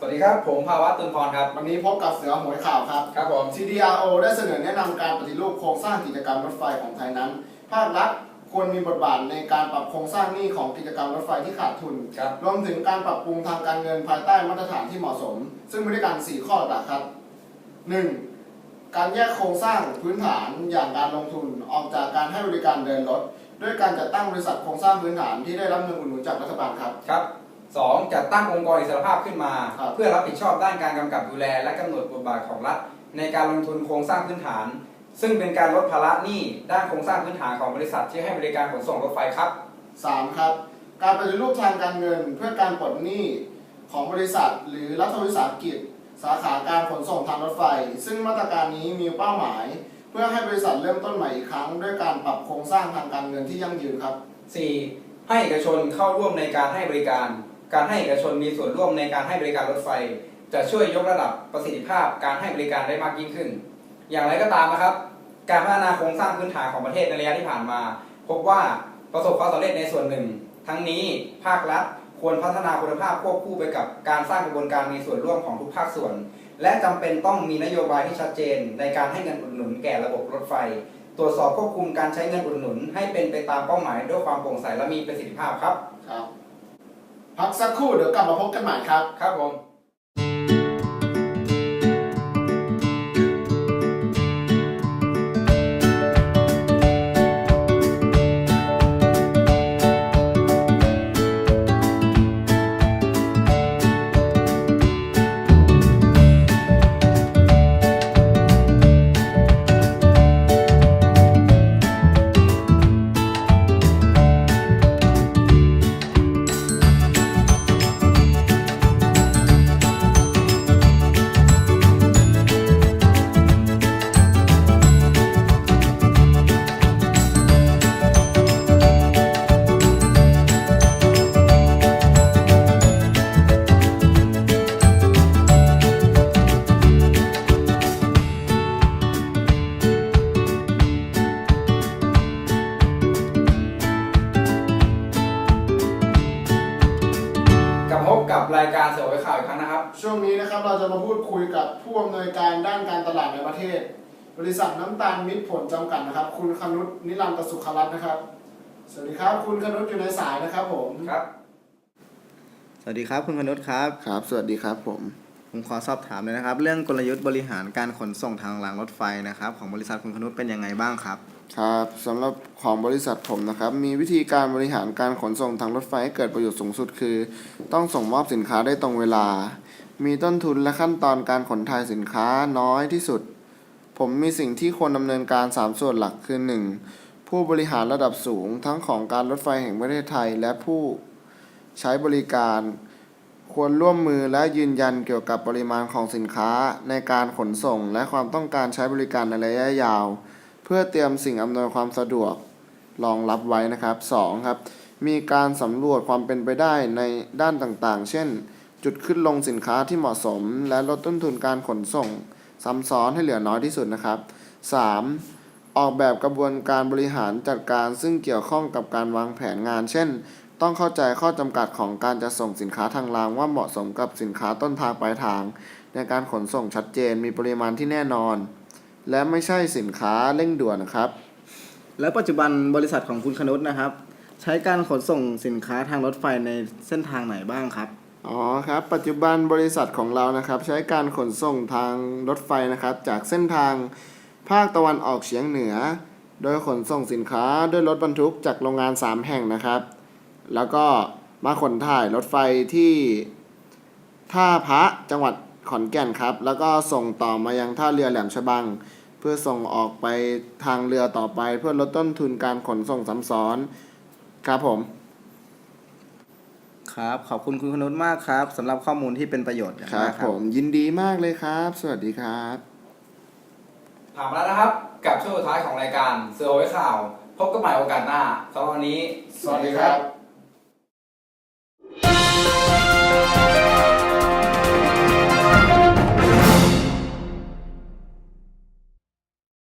สุทธิ์ครับสวัสดีครับ ผมภาวะตุนพรครับ วันนี้พบกับเสือหวยข่าวครับ ครับผม CDRO ได้เสนอแนะนำการปฏิรูปโครงสร้างกิจกรรมรถไฟของไทยนั้น ภาครัฐควรมีบทบาทในการปรับโครงสร้างหนี้ของกิจกรรมรถไฟที่ขาดทุนครับรวมถึงการปรับปรุงทางการเงินภายใต้มาตรฐานที่เหมาะสม ซึ่งมีด้วยกัน 4 ข้อหลักครับ 1. การแยกโครงสร้างพื้นฐานอย่างการลงทุนออกจากการให้บริการเดินรถ ด้วยการจัดตั้งบริษัทโครงสร้างพื้นฐานที่ได้รับเงินอุดหนุนจากรัฐบาลครับครับ สองจัดตั้งองค์กรอิสรภาพขึ้นมาครับเพื่อรับผิดชอบด้านการกำกับดูแล และกำหนดบทบาทของรัฐ ในการลงทุนโครงสร้างพื้นฐาน ซึ่งเป็นการลดภาระหนี้ด้านโครงสร้างพื้นฐานของบริษัทที่ให้บริการขนส่งรถไฟครับ 3. ครับ การปฏิรูปทางการเงินเพื่อการปลดหนี้ของบริษัท หรือรัฐวิสาหกิจ สาขาการขนส่งทางรถไฟ ซึ่งมาตรการนี้มีเป้าหมาย เพื่อให้บริษัทเริ่มต้นใหม่อีกครั้ง ด้วยการปรับโครงสร้างทางการเงินที่ยั่งยืนครับ 4. ให้เอกชนเข้าร่วมในการให้บริการ การให้เอกชนมีส่วนร่วมในการให้บริการรถไฟ จะช่วยยกระดับประสิทธิภาพการให้บริการได้มากยิ่งขึ้น อย่างไรก็ตามนะครับ การพัฒนาโครงสร้างพื้นฐานของประเทศในระยะที่ผ่านมา พบว่าประสบความสำเร็จในส่วนหนึ่ง ทั้งนี้ภาครัฐควรพัฒนาคุณภาพควบคู่ไปกับการสร้างกระบวนการมีส่วนร่วมของทุกภาคส่วน และจำเป็นต้องมีนโยบายที่ชัดเจน ในการให้เงินอุดหนุนแก่ระบบรถไฟ ตรวจสอบควบคุมการใช้เงินอุดหนุน ให้เป็นไปตามเป้าหมายด้วยความโปร่งใสและมีประสิทธิภาพครับครับ พักสักครู่เดี๋ยวกลับมาพบกันใหม่ครับ ครับผม กับรายการเสือไว้ข่าวอีกครั้งนะครับ ช่วงนี้นะครับเราจะมาพูดคุยกับผู้อำนวยการด้านการตลาดในประเทศ บริษัทน้ำตาลมิตรผลจำกัดนะครับ คุณคนุษนิรันตสุขรัตน์นะครับ สวัสดีครับ คุณคนุษอยู่ในสายนะครับผมครับ สวัสดีครับคุณพนุษครับ ครับ สวัสดีครับผม ผมขอสอบถามเลยนะครับ เรื่องกลยุทธ์บริหารการขนส่งทางรางรถไฟนะครับ ของบริษัทคุณพนุษเป็นยังไงบ้างครับ ครับสำหรับของบริษัทผมนะครับ มีวิธีการบริหารการขนส่งทางรถไฟให้เกิดประโยชน์สูงสุดคือ ต้องส่งมอบสินค้าได้ตรงเวลา มีต้นทุนและขั้นตอนการขนถ่ายสินค้าน้อยที่สุด ผมมีสิ่งที่ควรดำเนินการ 3 ส่วนหลักคือ 1. ผู้บริหารระดับสูงทั้งของการรถไฟแห่งประเทศไทย และผู้ใช้บริการ ควรร่วมมือและยืนยันเกี่ยวกับปริมาณของสินค้าในการขนส่ง และความต้องการใช้บริการในระยะยาว เพื่อเตรียมสิ่งอำนวยความสะดวกรองรับไว้นะครับ 2. ครับมีการสำรวจความเป็นไปได้ในด้านต่างๆ เช่น จุดขึ้นลงสินค้าที่เหมาะสม และลดต้นทุนการขนส่งซ้ำซ้อนให้เหลือน้อยที่สุดนะครับ 3. ออกแบบกระบวนการบริหารจัดการซึ่งเกี่ยวข้องกับการวางแผนงาน เช่น ต้องเข้าใจข้อจำกัดของการจะส่งสินค้าทางรางว่าเหมาะสมกับสินค้าต้นทางปลายทาง ในการขนส่งชัดเจนมีปริมาณที่แน่นอน และไม่ใช่สินค้าเร่งด่วนนะครับ แล้วปัจจุบันบริษัทของคุณคนุษนะครับ ใช้การขนส่งสินค้าทางรถไฟในเส้นทางไหนบ้างครับ อ๋อครับ ปัจจุบันบริษัทของเรานะครับ ใช้การขนส่งทางรถไฟนะครับ จากเส้นทางภาคตะวันออกเฉียงเหนือ โดยขนส่งสินค้าด้วยรถบรรทุกจากโรงงาน 3 แห่งนะครับ แล้วก็มาขนถ่ายรถไฟที่ท่าพระจังหวัดขอนแก่นครับ แล้วก็ส่งต่อมายังท่าเรือแหลมฉบังเพื่อส่งออกไปทางเรือต่อไป เพื่อลดต้นทุนการขนส่งซ้ำซ้อนครับผม ครับขอบคุณคุณคนุษมากครับสำหรับข้อมูลที่เป็นประโยชน์อย่างครัมาบกคผรับมยินดีมากเลยครับ สวัสดีครับ ผ่านมาแล้วนะครับ กับช่วงสุดท้ายของรายการเสือไว้ข่าว พบกันใหม่โอกาสหน้าสำหรับวันนี้ สวัสดีครับ